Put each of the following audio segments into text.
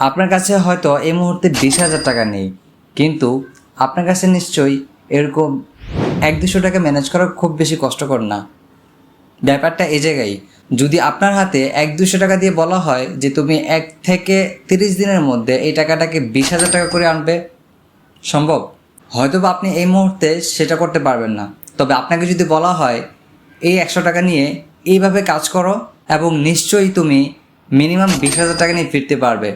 আপনার কাছে হয়তো এই মুহূর্তে বিশ হাজার টাকা নেই, কিন্তু আপনার কাছে নিশ্চয়ই এরকম এক দুশো টাকা ম্যানেজ করা খুব বেশি কষ্টকর না। ব্যাপারটা এ জায়গায়, যদি আপনার হাতে এক দুশো টাকা দিয়ে বলা হয় যে তুমি এক থেকে তিরিশ দিনের মধ্যে এই টাকাটাকে বিশ হাজার টাকা করে আনবে, সম্ভব? হয়তো বা আপনি এই মুহূর্তে সেটা করতে পারবেন না। তবে আপনাকে যদি বলা হয়, এই একশো টাকা নিয়ে এইভাবে কাজ করো এবং নিশ্চয়ই তুমি মিনিমাম বিশ হাজার টাকা নিয়ে ফিরতে পারবে।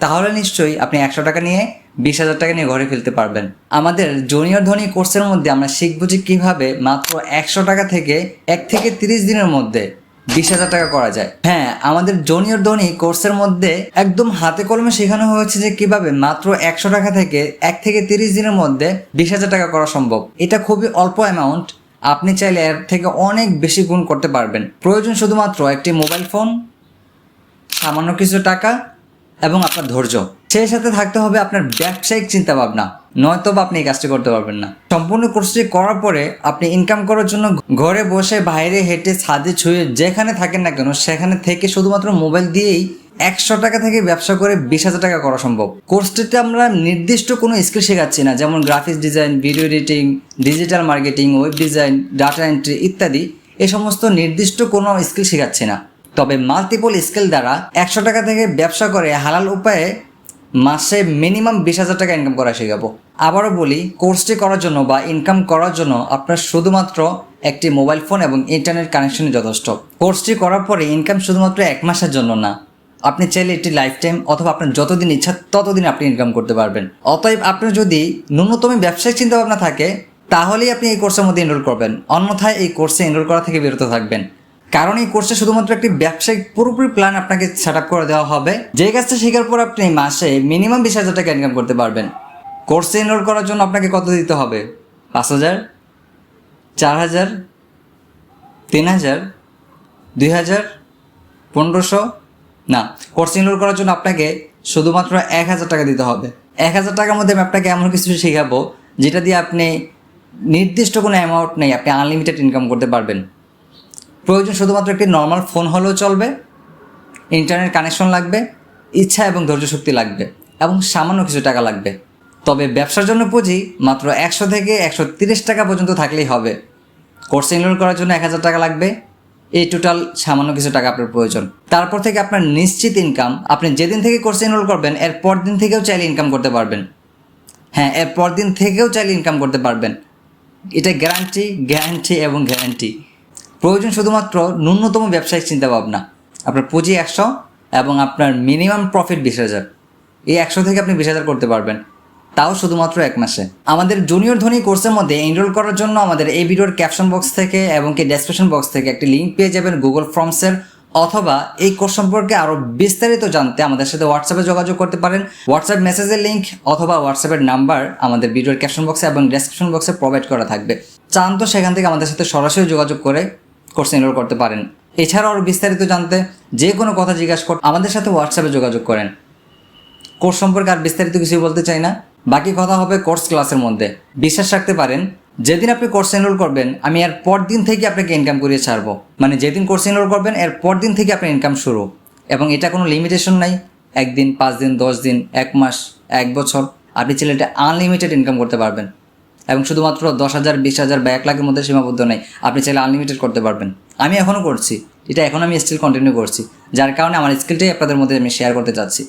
তাহলে নিশ্চয়ই আপনি একশো টাকা নিয়ে বিশ হাজার টাকা নিয়ে ঘরে ফেলতে পারবেন। আমাদের জুনিয়র ধনী কোর্সের মধ্যে আমরা শিখব যে কীভাবে মাত্র একশো টাকা থেকে এক থেকে তিরিশ দিনের মধ্যে বিশ হাজার টাকা করা যায়। হ্যাঁ আমাদের জুনিয়র ধনী কোর্সের মধ্যে একদম হাতে কলমে শেখানো হয়েছে যে কীভাবে মাত্র একশো টাকা থেকে এক থেকে তিরিশ দিনের মধ্যে বিশ হাজার টাকা করা সম্ভব। এটা খুবই অল্প অ্যামাউন্ট আপনি চাইলে এর থেকে অনেক বেশি গুণ করতে পারবেন। প্রয়োজন শুধুমাত্র একটি মোবাইল ফোন সামান্য কিছু টাকা এবং আপনার ধৈর্য। সেই সাথে থাকতে হবে আপনার ব্যবসায়িক চিন্তা ভাবনা নয়তো বা আপনি এই কাজটি করতে পারবেন না। সম্পূর্ণ কোর্সটি করার পরে আপনি ইনকাম করার জন্য ঘরে বসে, বাইরে হেঁটে, ছাদে ছুঁয়ে যেখানে থাকেন না কেন, সেখানে থেকে শুধুমাত্র মোবাইল দিয়েই একশো টাকা থেকে ব্যবসা করে বিশ হাজার টাকা করা সম্ভব। কোর্সটিতে আমরা নির্দিষ্ট কোনো স্কিল শেখাচ্ছি না, যেমন graphics design video editing digital marketing web design data entry ইত্যাদি। এ সমস্ত নির্দিষ্ট কোনো স্কিল শেখাচ্ছি না। তবে মাল্টিপল স্কেল দ্বারা একশো টাকা থেকে ব্যবসা করে হালাল উপায়ে মাসে মিনিমাম বিশ হাজার টাকা ইনকাম করা শেখাবো। আবারও বলি কোর্সটি করার জন্য বা ইনকাম করার জন্য আপনার শুধুমাত্র একটি মোবাইল ফোন এবং ইন্টারনেট কানেকশনই যথেষ্ট। কোর্সটি করার পরে ইনকাম শুধুমাত্র এক মাসের জন্য না। আপনি চাইলে একটি লাইফ টাইম অথবা আপনার যতদিন ইচ্ছা ততদিন আপনি ইনকাম করতে পারবেন। অতএব আপনার যদি ন্যূনতম ব্যবসায়িক চিন্তাভাবনা থাকে, তাহলেই আপনি এই কোর্সের মধ্যে এনরোল করবেন। অন্যথায় এই কোর্সে এনরোল করা থেকে বিরত থাকবেন। কারণ এই কোর্সে শুধুমাত্র একটি ব্যবসায়িক পুরোপুরি প্ল্যান আপনাকে সেট আপ করে দেওয়া হবে। যে কাজটা শেখার পর আপনি মাসে মিনিমাম বিশ হাজার টাকা ইনকাম করতে পারবেন। কোর্সে এনরোল করার জন্য আপনাকে কত দিতে হবে? পাঁচ হাজার, চার হাজার, তিন হাজার, দুই হাজার, পনেরোশো? না কোর্স এনরোল করার জন্য আপনাকে শুধুমাত্র এক হাজার টাকা দিতে হবে। এক হাজার টাকার মধ্যে আমি আপনাকে এমন কিছু শেখাবো, যেটা দিয়ে আপনি নির্দিষ্ট কোনো অ্যামাউন্ট নেই, আপনি আনলিমিটেড ইনকাম করতে পারবেন। প্রয়োজন শুধুমাত্র একটি নর্মাল ফোন হলেও চলবে ইন্টারনেট কানেকশন লাগবে, ইচ্ছা এবং ধৈর্য শক্তি লাগবে, এবং সামান্য কিছু টাকা লাগবে। তবে ব্যবসার জন্য পুঁজি মাত্র একশো থেকে একশো তিরিশ টাকা পর্যন্ত থাকলেই হবে। কোর্স এনরোল করার জন্য এক হাজার টাকা লাগবে। এই টোটাল সামান্য কিছু টাকা আপনার প্রয়োজন। তারপর থেকে আপনার নিশ্চিত ইনকাম আপনি যেদিন থেকে কোর্স এনরোল করবেন এর পর দিন থেকেও চাইলে ইনকাম করতে পারবেন। হ্যাঁ এর পর দিন থেকেও চাইলে ইনকাম করতে পারবেন। এটা গ্যারান্টি গ্যারান্টি এবং গ্যারান্টি প্রয়োজন শুধুমাত্র ন্যূনতম ব্যবসায়িক চিন্তাভাবনা। আপনার পুঁজি একশো এবং আপনার মিনিমাম প্রফিট বিশ হাজার। এই একশো থেকে আপনি বিশ হাজার করতে পারবেন। তাও শুধুমাত্র এক মাসে। আমাদের জুনিয়র ধনী কোর্সের মধ্যে এনরোল করার জন্য আমাদের এই ভিডিওর ক্যাপশন বক্স থেকে এবং কি ডেসক্রিপশন বক্স থেকে একটি লিঙ্ক পেয়ে যাবেন গুগল ফর্মসের অথবা এই কোর্স সম্পর্কে আরও বিস্তারিত জানতে আমাদের সাথে হোয়াটসঅ্যাপে যোগাযোগ করতে পারেন। হোয়াটসঅ্যাপ মেসেজের লিঙ্ক অথবা হোয়াটসঅ্যাপের নাম্বার আমাদের ভিডিওর ক্যাপশন বক্সে এবং ডেসক্রিপশন বক্সে প্রোভাইড করা থাকবে। চান তো সেখান থেকে আমাদের সাথে সরাসরি যোগাযোগ করে কোর্স এনরোল করতে পারেন। এছাড়াও আরও বিস্তারিত জানতে যে কোনো কথা জিজ্ঞাসা করতে আমাদের সাথে হোয়াটসঅ্যাপে যোগাযোগ করেন। কোর্স সম্পর্কে আর বিস্তারিত কিছু বলতে চাই না। বাকি কথা হবে কোর্স ক্লাসের মধ্যে। বিশ্বাস রাখতে পারেন, যেদিন আপনি কোর্স এনরোল করবেন, আমি এর পর দিন থেকে আপনাকে ইনকাম করিয়ে ছাড়বো। মানে যেদিন কোর্স এনরোল করবেন, এর পর দিন থেকে আপনার ইনকাম শুরু। এবং এটা কোনো লিমিটেশন নাই। একদিন, পাঁচ দিন, দশ দিন, এক মাস, এক বছর। আপনি ছেলেটা আনলিমিটেড ইনকাম করতে পারবেন। এবং শুধুমাত্র দশ হাজার, বিশ হাজার বা এক লাখের মধ্যে সীমাবদ্ধ নেই। আপনি চাইলে আনলিমিটেড করতে পারবেন। আমি এখনও করছি। এটা এখন আমি স্টিল কন্টিনিউ করছি। যার কারণে আমার স্কিলটাই আপনাদের মধ্যে আমি শেয়ার করতে চাচ্ছি।